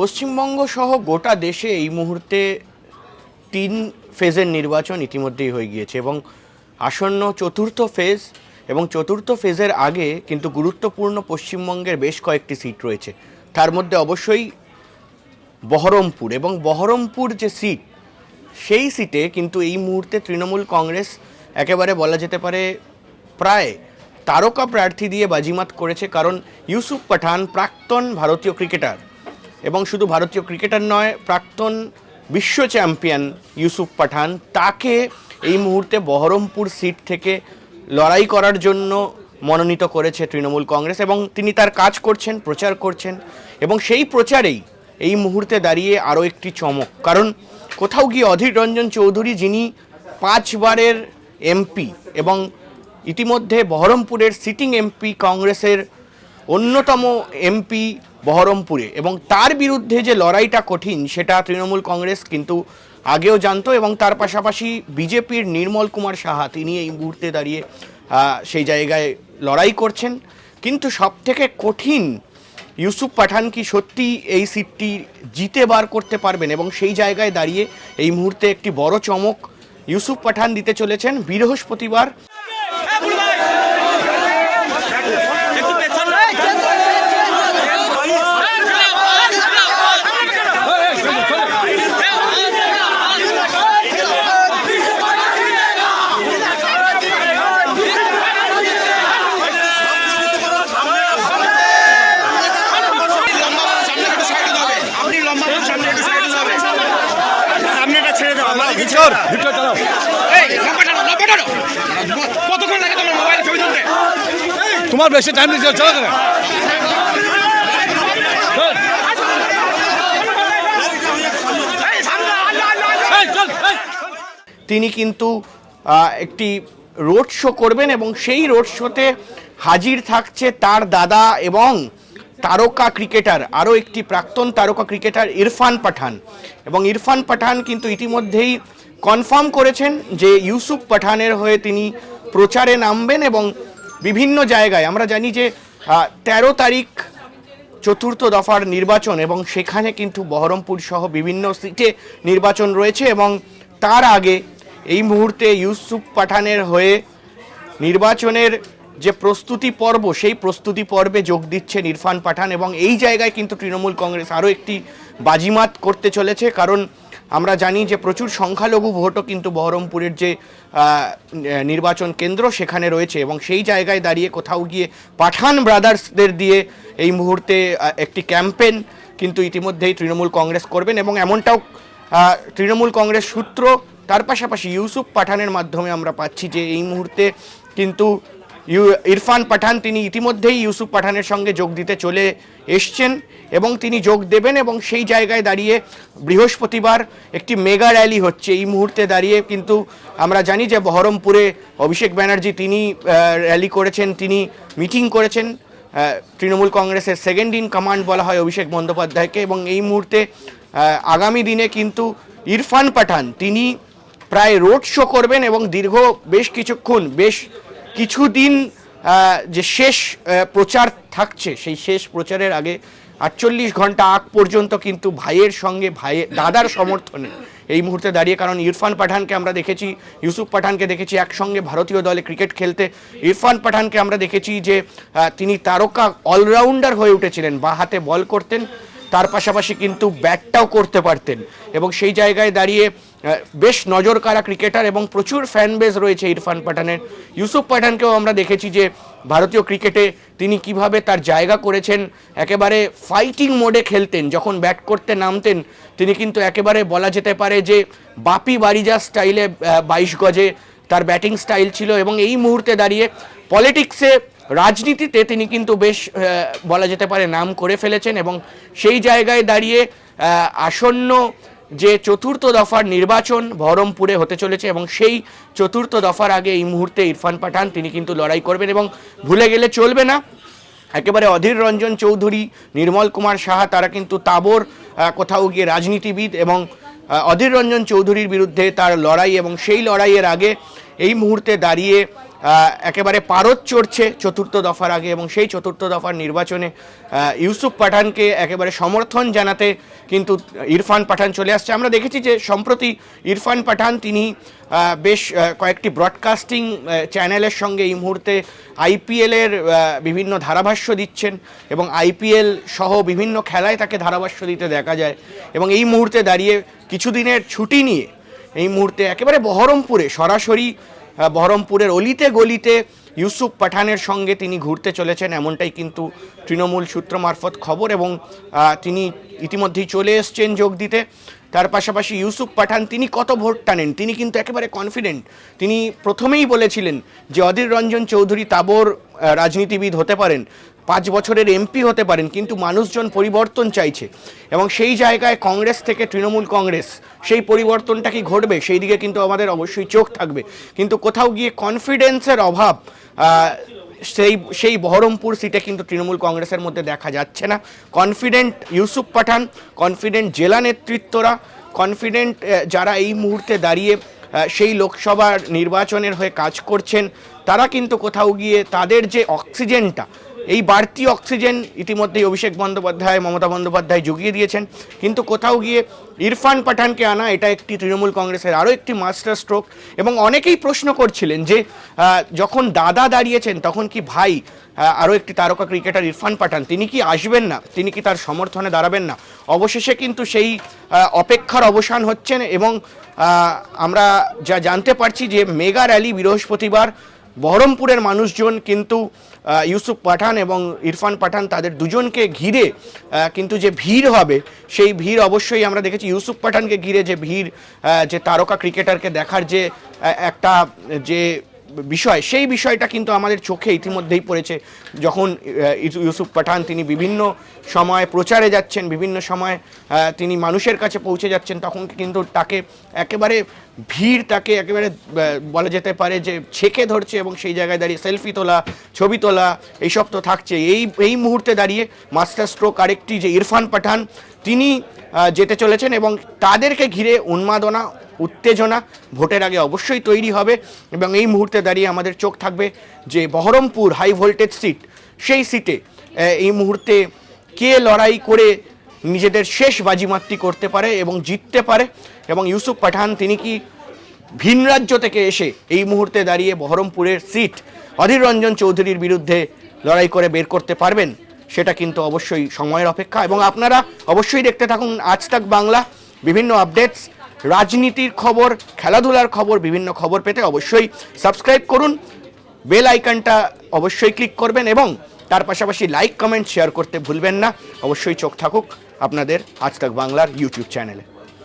পশ্চিমবঙ্গ সহ গোটা দেশে এই মুহূর্তে তিন ফেজের নির্বাচন ইতিমধ্যেই হয়ে গিয়েছে এবং আসন্ন চতুর্থ ফেজ এবং চতুর্থ ফেজের আগে কিন্তু গুরুত্বপূর্ণ পশ্চিমবঙ্গের বেশ কয়েকটি সিট রয়েছে। তার মধ্যে অবশ্যই বহরমপুর এবং বহরমপুর যে সিট, সেই সিটে কিন্তু এই মুহূর্তে তৃণমূল কংগ্রেস একেবারে বলা যেতে পারে প্রায় তারকা প্রার্থী দিয়ে বাজিমাত করেছে কারণ ইউসুফ পাঠান প্রাক্তন ভারতীয় ক্রিকেটার। এবং শুধু ভারতীয় ক্রিকেটার নয়, প্রাক্তন বিশ্ব চ্যাম্পিয়ন ইউসুফ পাঠান তাকে এই মুহূর্তে বহরমপুর সিট থেকে লড়াই করার জন্য মনোনীত করেছে তৃণমূল কংগ্রেস এবং তিনি তার কাজ করছেন, প্রচার করছেন এবং সেই প্রচারেই এই মুহূর্তে দাঁড়িয়ে আরও একটি চমক। কারণ কোথাও গিয়ে অধীর রঞ্জন চৌধুরী যিনি পাঁচবারের এমপি এবং ইতিমধ্যে বহরমপুরের সিটিং এমপি কংগ্রেসের অন্যতম এমপি বহরমপুরে। এবং তার বিরুদ্ধে যে লড়াইটা কঠিন, সেটা তৃণমূল কংগ্রেস কিন্তু আগেও জানতো এবং তার পাশাপাশি বিজেপির নির্মল কুমার সাহা, তিনি এই মুহূর্তে দাঁড়িয়ে সেই জায়গায় লড়াই করছেন। কিন্তু সবথেকে কঠিন ইউসুফ পাঠান কি সত্যি এই সিটটি জিতে বার করতে পারবেন এবং সেই জায়গায় দাঁড়িয়ে এই মুহূর্তে একটি বড় চমক ইউসুফ পাঠান দিতে চলেছেন বৃহস্পতিবার। ভিতর ভিতর চালাও। কতক্ষণ লাগে তোমার মোবাইল ছবি তুলতে? তোমার বেশি টাইম দিচ্ছে চলো। তিনি কিন্তু একটি রোড শো করবেন এবং সেই রোড শোতে হাজির থাকছে তার দাদা এবং তারকা ক্রিকেটার, আরও একটি প্রাক্তন তারকা ক্রিকেটার ইরফান পাঠান। এবং ইরফান পাঠান কিন্তু ইতিমধ্যেই কনফার্ম করেছেন যে ইউসুফ পাঠানের হয়ে তিনি প্রচারে নামবেন এবং বিভিন্ন জায়গায়, আমরা জানি যে তেরো তারিখ চতুর্থ দফার নির্বাচন এবং সেখানে কিন্তু বহরমপুর সহ বিভিন্ন সিটে নির্বাচন রয়েছে এবং তার আগে এই মুহূর্তে ইউসুফ পাঠানের হয়ে নির্বাচনের যে প্রস্তুতি পর্ব, সেই প্রস্তুতি পর্বে যোগ দিচ্ছেন ইরফান পাঠান এবং এই জায়গায় কিন্তু তৃণমূল কংগ্রেস আরও একটি বাজিমাত করতে চলেছে। কারণ আমরা জানি যে প্রচুর সংখ্যালঘু ভোটও কিন্তু বহরমপুরের যে নির্বাচন কেন্দ্র সেখানে রয়েছে এবং সেই জায়গায় দাঁড়িয়ে কোথাও গিয়ে পাঠান ব্রাদার্সদের দিয়ে এই মুহূর্তে একটি ক্যাম্পেন কিন্তু ইতিমধ্যেই তৃণমূল কংগ্রেস করবেন এবং এমনটাও তৃণমূল কংগ্রেস সূত্র, তার পাশাপাশি ইউসুফ পাঠানের মাধ্যমে আমরা পাচ্ছি যে এই মুহূর্তে কিন্তু ইরফান পাঠান, তিনি ইতিমধ্যেই ইউসুফ পাঠানের সঙ্গে যোগ দিতে চলে এসছেন এবং তিনি যোগ দেবেন এবং সেই জায়গায় দাঁড়িয়ে বৃহস্পতিবার একটি মেগা র্যালি হচ্ছে। এই মুহূর্তে দাঁড়িয়ে কিন্তু আমরা জানি যে বহরমপুরে অভিষেক ব্যানার্জি তিনি র্যালি করেছেন, তিনি মিটিং করেছেন। তৃণমূল কংগ্রেসের সেকেন্ড ইন কমান্ড বলা হয় অভিষেক বন্দ্যোপাধ্যায়কে এবং এই মুহূর্তে আগামী দিনে কিন্তু ইরফান পাঠান, তিনি প্রায় রোড শো করবেন এবং দীর্ঘ বেশ কিছুক্ষণ, বেশ কিছুদিন যে শেষ প্রচার থাকছে, সেই শেষ প্রচারের আগে আটচল্লিশ ঘণ্টা আগ পর্যন্ত কিন্তু ভাইয়ের সঙ্গে ভাইয়ের দাদার সমর্থনে এই মুহূর্তে দাঁড়িয়ে, কারণ ইরফান পাঠানকে আমরা দেখেছি, ইউসুফ পাঠানকে দেখেছি একসঙ্গে ভারতীয় দলে ক্রিকেট খেলতে। ইরফান পাঠানকে আমরা দেখেছি যে তিনি তারকা অলরাউন্ডার হয়ে উঠেছিলেন, বা হাতে বল করতেন, তার পাশাপাশি কিন্তু ব্যাটটাও করতে পারতেন। এবং সেই জায়গায় দাঁড়িয়ে বেশ নজর কাড়া ক্রিকেটার এবং প্রচুর ফ্যান বেজ রয়েছে ইরফান পাঠানের। ইউসুফ পাঠানকেও আমরা দেখেছি যে ভারতীয় ক্রিকেটে তিনি কীভাবে তার জায়গা করেছেন, একেবারে ফাইটিং মোডে খেলতেন, যখন ব্যাট করতে নামতেন, তিনি কিন্তু একেবারে বলা যেতে পারে যে বাপি বারিজা স্টাইলে বাইশ গজে তার ব্যাটিং স্টাইল ছিল এবং এই মুহূর্তে দাঁড়িয়ে পলিটিক্সে রাজনীতিতে তিনি কিন্তু বেশ বলা যেতে পারে নাম করে ফেলেছেন এবং সেই জায়গায় দাঁড়িয়ে আসন্ন যে চতুর্থ দফার নির্বাচন বহরমপুরে হতে চলেছে এবং সেই চতুর্থ দফার আগে এই মুহূর্তে ইরফান পাঠান, তিনি কিন্তু লড়াই করবেন এবং ভুলে গেলে চলবে না। একেবারে অধীর রঞ্জন চৌধুরী, নির্মল কুমার সাহা, তারা কিন্তু তাবর কোথাও গিয়ে রাজনীতিবিদ এবং অধীর রঞ্জন চৌধুরীর বিরুদ্ধে তার লড়াই এবং সেই লড়াইয়ের আগে এই মুহূর্তে দাঁড়িয়ে একেবারে পারদ চড়ছে চতুর্থ দফার আগে এবং সেই চতুর্থ দফার নির্বাচনে ইউসুফ পাঠানকে একেবারে সমর্থন জানাতে কিন্তু ইরফান পাঠান চলে আসছে। আমরা দেখেছি যে সম্প্রতি ইরফান পাঠান তিনি বেশ কয়েকটি ব্রডকাস্টিং চ্যানেলের সঙ্গে এই মুহূর্তে আইপিএলের বিভিন্ন ধারাভাষ্য দিচ্ছেন এবং আইপিএল সহ বিভিন্ন খেলায় তাকে ধারাভাষ্য দিতে দেখা যায় এবং এই মুহূর্তে দাঁড়িয়ে কিছুদিনের ছুটি নিয়ে এই মুহূর্তে একেবারে বহরমপুরে সরাসরি বহরমপুরের অলিতে গলিতে ইউসুফ পাঠানের সঙ্গে তিনি ঘুরতে চলেছেন, এমনটাই কিন্তু তৃণমূল সূত্র মারফত খবর এবং তিনি ইতিমধ্যেই চলে এসছেন যোগ দিতে। তার পাশাপাশি ইউসুফ পাঠান, তিনি কত ভোট টানেন? তিনি কিন্তু একেবারে কনফিডেন্ট তিনি প্রথমেই বলেছিলেন যে অধীর রঞ্জন চৌধুরী তাবর রাজনীতিবিদ হতে পারেন। পাঁচ বছরের এমপি হতে পারেন, কিন্তু মানুষজন পরিবর্তন চাইছে। এবং সেই জায়গায় কংগ্রেস থেকে তৃণমূল কংগ্রেস, সেই পরিবর্তনটা কি ঘটবে? সেই দিকে কিন্তু আমাদের অবশ্যই চোখ থাকবে। কিন্তু কোথাও গিয়ে কনফিডেন্সের অভাব সেই সেই বহরমপুর সিটে কিন্তু তৃণমূল কংগ্রেসের মধ্যে দেখা যাচ্ছে না। কনফিডেন্ট ইউসুফ পাঠান কনফিডেন্ট জেলা নেতৃত্বরা কনফিডেন্ট যারা এই মুহূর্তে দাঁড়িয়ে সেই লোকসভার নির্বাচনের হয়ে কাজ করছেন, তারা কিন্তু কোথাও গিয়ে তাদের যে অক্সিজেনটা এই বাড়তি অক্সিজেন ইতিমধ্যেই অভিষেক বন্দ্যোপাধ্যায়, মমতা বন্দ্যোপাধ্যায় জুগিয়ে দিয়েছেন। কিন্তু কোথাও গিয়ে ইরফান পাঠানকে আনা, এটা একটি তৃণমূল কংগ্রেসের আরও একটি মাস্টার স্ট্রোক। এবং অনেকেই প্রশ্ন করছিলেন যে যখন দাদা দাঁড়িয়েছেন, তখন কি ভাই আরও একটি তারকা ক্রিকেটার ইরফান পাঠান, তিনি কি আসবেন না? তিনি কি তার সমর্থনে দাঁড়াবেন না? অবশেষে কিন্তু সেই অপেক্ষার অবসান হচ্ছেন এবং আমরা যা জানতে পারছি যে মেগা র্যালি বৃহস্পতিবার বহরমপুরের মানুষজন কিন্তু ইউসুফ পাঠান এবং ইরফান পাঠান তাদের দুজনকে ঘিরে কিন্তু যে ভিড় হবে, সেই ভিড় অবশ্যই আমরা দেখেছি। ইউসুফ পাঠানকে ঘিরে যে ভিড় যে তারকা ক্রিকেটারকে দেখার যে একটা যে বিষয়, সেই বিষয়টা কিন্তু আমাদের চোখে ইতিমধ্যেই পড়েছে। যখন ইউসুফ পাঠান, তিনি বিভিন্ন সময় প্রচারে যাচ্ছেন, বিভিন্ন সময় তিনি মানুষের কাছে পৌঁছে যাচ্ছেন, তখন কিন্তু তাকে একেবারে ভিড়, তাকে একেবারে বলা যেতে পারে যে ছেকে ধরছে এবং সেই জায়গায় দাঁড়িয়ে সেলফি তোলা, ছবি তোলা, এইসব তো থাকছে। এই এই মুহূর্তে দাঁড়িয়ে মাস্টার স্ট্রোক আরেকটি যে ইরফান পাঠান, তিনি যেতে চলেছেন এবং তাদেরকে ঘিরে উন্মাদনা উত্তেজনা ভোটের আগে অবশ্যই তৈরি হবে এবং এই মুহূর্তে দাঁড়িয়ে আমাদের চোখ থাকবে যে বহরমপুর হাই ভোল্টেজ সিট, সেই সিটে এই মুহূর্তে কে লড়াই করে নিজেদের শেষ বাজিমাতটি করতে পারে এবং জিততে পারে এবং ইউসুফ পাঠান তিনি কি ভিন রাজ্য থেকে এসে এই মুহূর্তে দাঁড়িয়ে বহরমপুরের সিট অধীর রঞ্জন চৌধুরীর বিরুদ্ধে লড়াই করে বের করতে পারবেন, সেটা কিন্তু অবশ্যই সময়ের অপেক্ষা এবং আপনারা অবশ্যই দেখতে থাকুন আজ তাক বাংলা। বিভিন্ন আপডেটস রাজনীতির খবর, খেলাধুলার খবর, বিভিন্ন খবর পেতে অবশ্যই সাবস্ক্রাইব করুন। বেল আইকনটা অবশ্যই ক্লিক করবেন এবং তার পাশাপাশি লাইক কমেন্ট শেয়ার করতে ভুলবেন না। অবশ্যই চোখ থাকুক আপনাদের আজ তাক বাংলার ইউটিউব চ্যানেলে